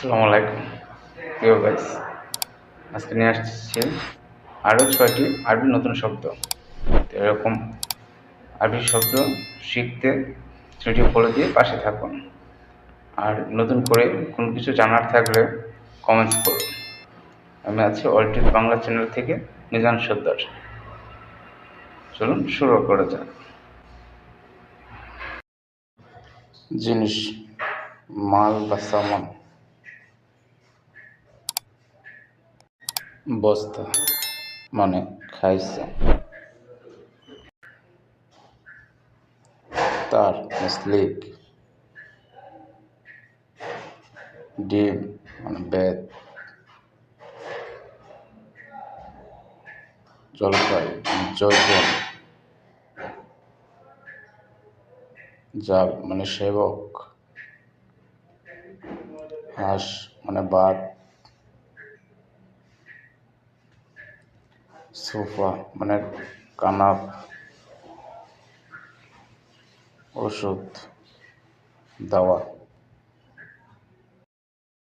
আসসালামু আলাইকুম। প্রিয় গাইস আজকে নিয়ে আসছি আরও ছয়টি আরবি নতুন শব্দ। তো এরকম আরবি শব্দ শিখতে সেটি বলে দিয়ে পাশে থাকুন। আর নতুন করে কোনো কিছু জানার থাকলে কমেন্টস করুন। আমি আছি অলটিভ বাংলা চ্যানেল থেকে মিজান সর্দার চলুন শুরু করা যাক। জিনিস, মাল বা সামান। বস্তা মানে খাইছে। তার স্লিক ডিম মানে বেদ জলপাই মানে জাল মানে সেবক, হাঁস মানে বাদ সোফা মানে কানাপ ওষুধ দাওয়া